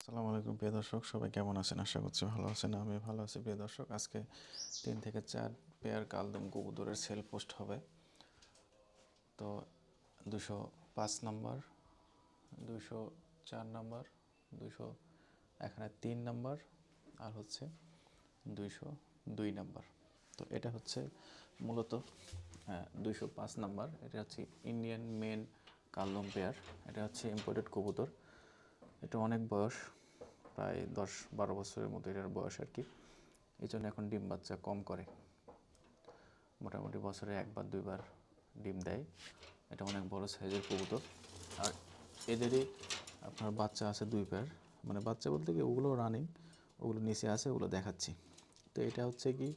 আসসালামু আলাইকুম, প্রিয় দর্শক। সবাই কেমন আছেন? আশা করছি ভালো আছেন। আমি ভালো আছি, প্রিয় দর্শক। আজকে তিন থেকে চার পেয়ার কালদম কবুতরের সেল পোস্ট হবে। তো দুশো পাঁচ নম্বর দুশো চার নম্বর দুশো এখানে তিন নাম্বার আর হচ্ছে দুইশো দুই নাম্বার তো এটা হচ্ছে মূলত দুইশো পাঁচ নাম্বার এটা হচ্ছে ইন্ডিয়ান মেন কালদম পেয়ার এটা হচ্ছে ইম্পোর্টেড কবুতর। এটা অনেক বয়স, প্রায় দশ বারো বছরের মতো এটার বয়স আর কি। এই জন্য এখন ডিম বাচ্চা কম করে। মোটামুটি বছরে একবার, দুইবার ডিম দেয়। এটা অনেক বড় সাইজের কবুতর। আর এদেরই আপনার বাচ্চা আছে দুই পেয়ার। মানে বাচ্চা বলতে কি, ওগুলো রানিং ওগুলো নিচে আছে, ওগুলো দেখাচ্ছি। তো এটা হচ্ছে কি,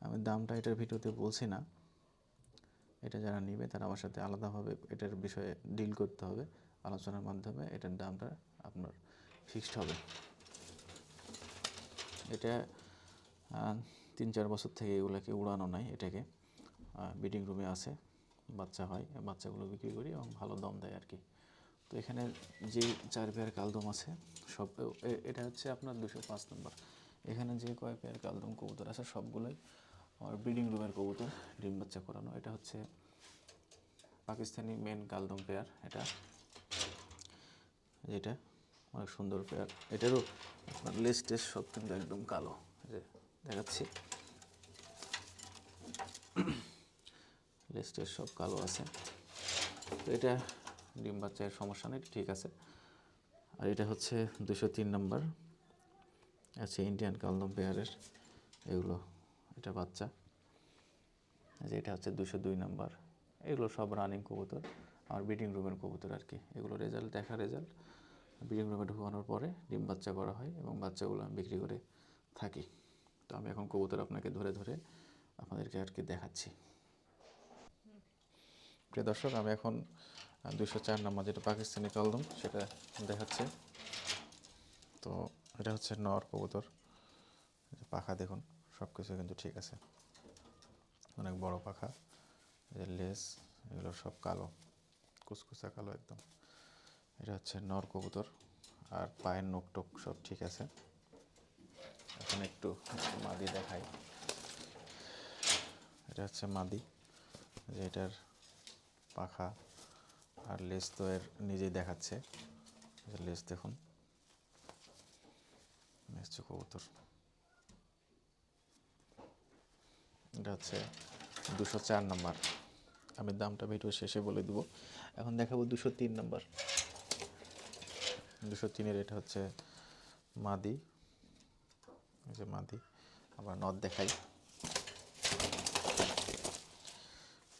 আমি দামটা এটার ভিডিওতে বলছি না। এটা যারা নেবে তারা আমার সাথে আলাদাভাবে এটার বিষয়ে ডিল করতে হবে। আলোচনার মাধ্যমে এটার দামটা আপনার ফিক্সড হবে। এটা তিন চার বছর থেকে এগুলোকে উড়ানো নাই এটাকে। ব্রিডিং রুমে আছে, বাচ্চা হয়, বাচ্চাগুলো বিক্রি করি এবং ভালো দম দেয় আর কি। তো এখানে যে চার পেয়ার কালদম আছে, সব এটা হচ্ছে আপনার দুশো পাঁচ নম্বর এখানে যে কয় পেয়ার কালদম কবুতর আছে, সবগুলোই আমার ব্রিডিং রুমের কবুতর, ডিম বাচ্চা করানো এটা হচ্ছে পাকিস্তানি মেন কালদম পেয়ার এটা। যেটা, অনেক সুন্দর পেয়ার এটারও আপনার লেস টেস সব কিন্তু একদম কালো। যে দেখাচ্ছি। লেস টেস সব কালো আছে। তো এটা ডিম বাচ্চার সমস্যা নেই, ঠিক আছে। আর এটা হচ্ছে দুশো তিন নম্বর। আছে ইন্ডিয়ান কালদম পেয়ারের এগুলো, এটা বাচ্চা। যে এটা হচ্ছে দুশো দুই নাম্বার। এগুলো সব রানিং কবুতর আর ব্রিডিং রুমের কবুতর আর কি। এগুলো রেজাল্ট দেখা রেজাল্ট ব্রিডিং রুমে ঢুকানোর পরে ডিম বাচ্চা করা হয় এবং বাচ্চাগুলো আমি বিক্রি করে থাকি। তো আমি এখন কবুতর আপনাকে ধরে ধরে আপনাদেরকে আর কি দেখাচ্ছি। প্রিয় দর্শক, আমি এখন দুশো চার নাম্বার যেটা পাকিস্তানি কালদম, সেটা দেখাচ্ছে। তো এটা হচ্ছে নর কবুতর। পাখা দেখুন সব কিছু কিন্তু ঠিক আছে। অনেক বড় পাখা। লেস, এগুলো সব কালো। কুচকুচা কালো একদম। এটা হচ্ছে নর কবুতর আর পায়ের নোক টোক সব ঠিক আছে। এখন একটু মাদি দেখাই। এটা হচ্ছে মাদি, যে এটার পাখা আর লেজ তো এর নিজেই দেখাচ্ছে। লেজ দেখুন। কবুতর। এটা হচ্ছে দুশো চার নাম্বার। আমি দামটা ভিডিও শেষে বলে দেবো। এখন দেখাবো দুশো তিন নাম্বার। দুশো তিনের এটা হচ্ছে মাদি। এই যে মাদি। আবার নদ দেখাই।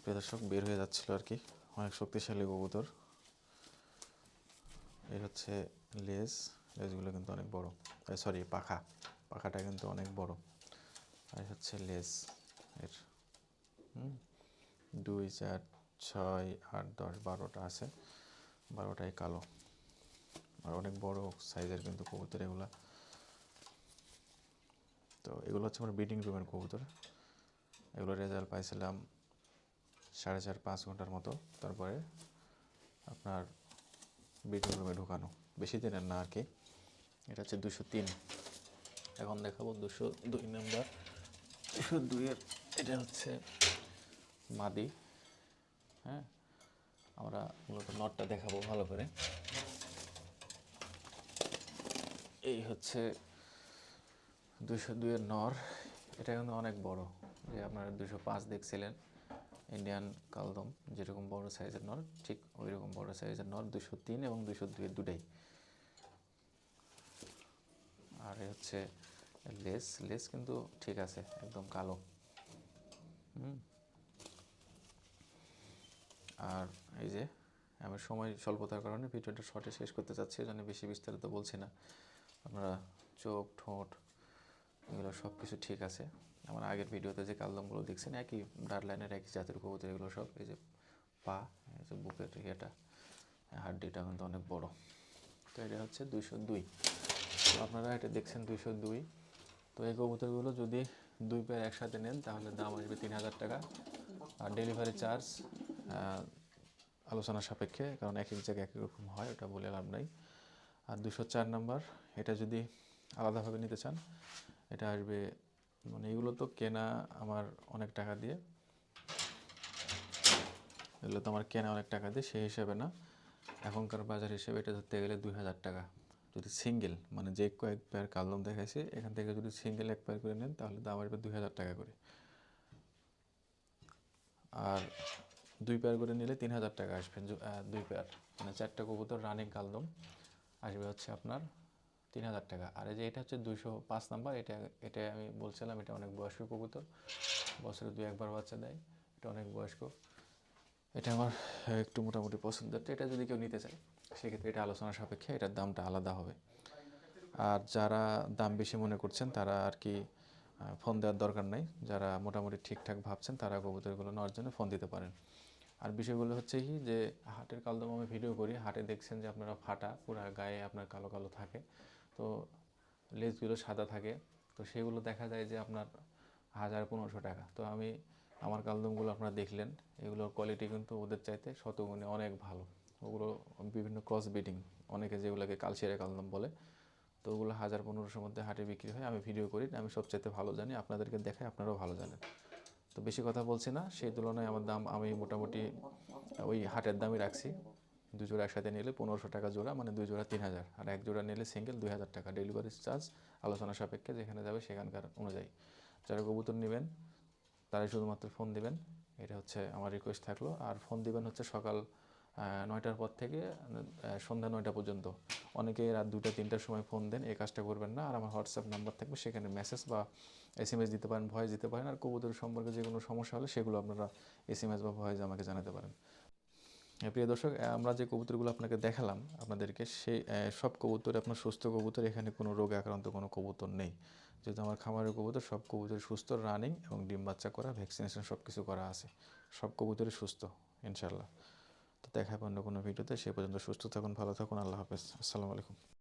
প্রিয় দর্শক, বের হয়ে যাচ্ছিল আর কি। অনেক শক্তিশালী কবুতর। এর হচ্ছে লেজ। লেজগুলো কিন্তু অনেক বড়। সরি, পাখা। পাখাটা কিন্তু অনেক বড়। আর হচ্ছে লেজ এর। দুই, চার, ছয়, আট, দশ, বারোটা আছে। বারোটাই কালো। আর অনেক বড় সাইজের কিন্তু কবুতর এগুলা। তো এগুলো হচ্ছে আমার ব্রিডিং রুমের কবুতর। এগুলো রেজাল্ট পাইছিলাম সাড়ে চার পাঁচ ঘণ্টার মতো। তারপরে আপনার ব্রিডিং রুমে ঢোকানো। বেশি দিনের না আর কি। এটা হচ্ছে দুশো তিন। এখন দেখাবো দুশো দুই নাম্বার দুশো দুইয়ের, এটা হচ্ছে মাদি। হ্যাঁ আমরা মূলত নটটা দেখাবো ভালো করে। এই হচ্ছে দুশো দুইয়ের নর। এটা কিন্তু অনেক বড়। যে আপনারা দুশো পাঁচ দেখছিলেন। ইন্ডিয়ান কালদম যেরকম বড় সাইজের নর, ঠিক ওই রকম বড় সাইজের নর দুশো তিন এবং দুশো দুইয়ের দুটাই। আর হচ্ছে লেস লেস কিন্তু ঠিক আছে, একদম কালো। হুম। আর এই যে আমার সময় স্বল্পতার কারণে ভিডিওটা শর্টে শেষ করতে চাচ্ছি জন্য বেশি বিস্তারিত বলছি না। আপনারা চোখ, ঠোঁট এগুলো সব কিছু ঠিক আছে। আমার আগের ভিডিওতে যে কালদমগুলো দেখছেন, একই ডার লাইনের একই জাতের কবুতর, এগুলো সব এই যে পা, এই যে বুকের ইয়েটা, হাড্ডিটা কিন্তু অনেক বড়। তো এটা হচ্ছে দুইশো দুই। আপনারা এটা দেখছেন দুইশো দুই। তো এই কবুতরগুলো যদি দুই পেয়ার একসাথে নেন, তাহলে দাম আসবে তিন হাজার টাকা। আর ডেলিভারি চার্জ আলোচনা সাপেক্ষে, কারণ এক এক জায়গায় এক এক রকম হয়, ওটা বলে লাভ নাই। আর দুশো চার নাম্বার, এটা যদি আলাদাভাবে নিতে চান, এটা আসবে মানে এগুলো তো কেনা আমার অনেক টাকা দিয়ে। এগুলো তো আমার কেনা অনেক টাকা দিয়ে, সেই হিসাবে না। এখনকার বাজার হিসেবে এটা ধরতে গেলে দুই হাজার টাকা। যদি সিঙ্গেল মানে যে কয়েক পেয়ার কালদম দেখাইছে, এখান থেকে যদি সিঙ্গেল এক পেয়ার করে নেন, তাহলে দাম আসবে দুই হাজার টাকা করে। আর দুই পেয়ার করে নিলে তিন হাজার টাকা আসবে। দুই পেয়ার মানে চারটা কবুতর রানিং কালদম। আসবে হচ্ছে আপনার তিন হাজার টাকা। আর এই যে এটা হচ্ছে দুইশো পাঁচ নাম্বার, এটা এটা আমি বলছিলাম, এটা অনেক বয়স্ক কবুতর। বছরে দুই একবার বাচ্চা দেয়, এটা অনেক বয়স্ক। এটা আমার একটু মোটামুটি পছন্দের। তো এটা যদি কেউ নিতে চায়, সেক্ষেত্রে এটা আলোচনা সাপেক্ষে এটার দামটা আলাদা হবে। আর যারা দাম বেশি মনে করছেন, তারা আর কি ফোন দেওয়ার দরকার নাই। যারা মোটামুটি ঠিকঠাক ভাবছেন, তারা কবুতরগুলো নেওয়ার জন্য ফোন দিতে পারেন। আর বিষয়গুলো হচ্ছে কি যে, হাটের কালদম আমি ভিডিও করি। হাটে দেখছেন যে আপনারা ফাটা, পুরা গায়ে আপনার কালো কালো থাকে। তো লেজগুলো সাদা থাকে। তো সেগুলো দেখা যায় যে আপনার হাজার পনেরোশো টাকা। তো আমি আমার কালদমগুলো আপনারা দেখলেন। এগুলোর কোয়ালিটি কিন্তু ওদের চাইতে শতগুণে অনেক ভালো। ওগুলো বিভিন্ন ক্রস বিডিং অনেকে যেগুলোকে কালচিরা কালদম বলে। তো ওগুলো হাজার পনেরোশোর মধ্যে হাটে বিক্রি হয়। আমি ভিডিও করি আমি সবচাইতে ভালো জানি, আপনাদেরকে দেখাই, আপনারাও ভালো জানেন। তো বেশি কথা বলছি না, সেই তুলনায় আমার দাম, আমি মোটামুটি ওই হাটের দামই রাখছি। দুই জোড়া একসাথে নিলে পনেরোশো টাকা জোড়া মানে দুই জোড়া তিন হাজার। আর এক জোড়া নিলে সিঙ্গেল দুই হাজার টাকা ডেলিভারি চার্জ আলোচনা সাপেক্ষে যেখানে যাবে সেখানকার অনুযায়ী। যারা কবুতর নেবেন, তারাই শুধুমাত্র ফোন দিবেন। এটা হচ্ছে আমার রিকোয়েস্ট থাকল। আর ফোন দিবেন হচ্ছে সকাল নয়টার পর থেকে সন্ধ্যা নয়টা পর্যন্ত। অনেকে রাত দুটা তিনটার সময় ফোন দেন, এই কাজটা করবেন না। আর আমার হোয়াটসঅ্যাপ নাম্বার থাকবে, সেখানে মেসেজ বা এস এম এস দিতে পারেন ভয়েস দিতে পারেন। আর কবুতর সম্পর্কে যে কোনো সমস্যা হলে সেগুলো আপনারা এস এম এস বা ভয়েস আমাকে জানাতে পারেন। প্রিয় দর্শক আমরা যে কবুতরগুলো আপনাকে দেখালাম আপনাদেরকে সেই সব কবুতর, আপনার সুস্থ কবুতর, এখানে কোনো রোগে আক্রান্ত কোনো কবুতর নেই। যেহেতু আমার খামারের কবুতর, সব কবুতর সুস্থ রানিং এবং ডিম বাচ্চা করা ভ্যাকসিনেশন সব কিছু করা আছে। সব কবুতরই সুস্থ ইনশাল্লাহ দেখা হবে অন্য কোনো ভিডিওতে। সে পর্যন্ত সুস্থ থাকুন, ভালো থাকুন, আল্লাহ হাফেজ। আসসালামু আলাইকুম।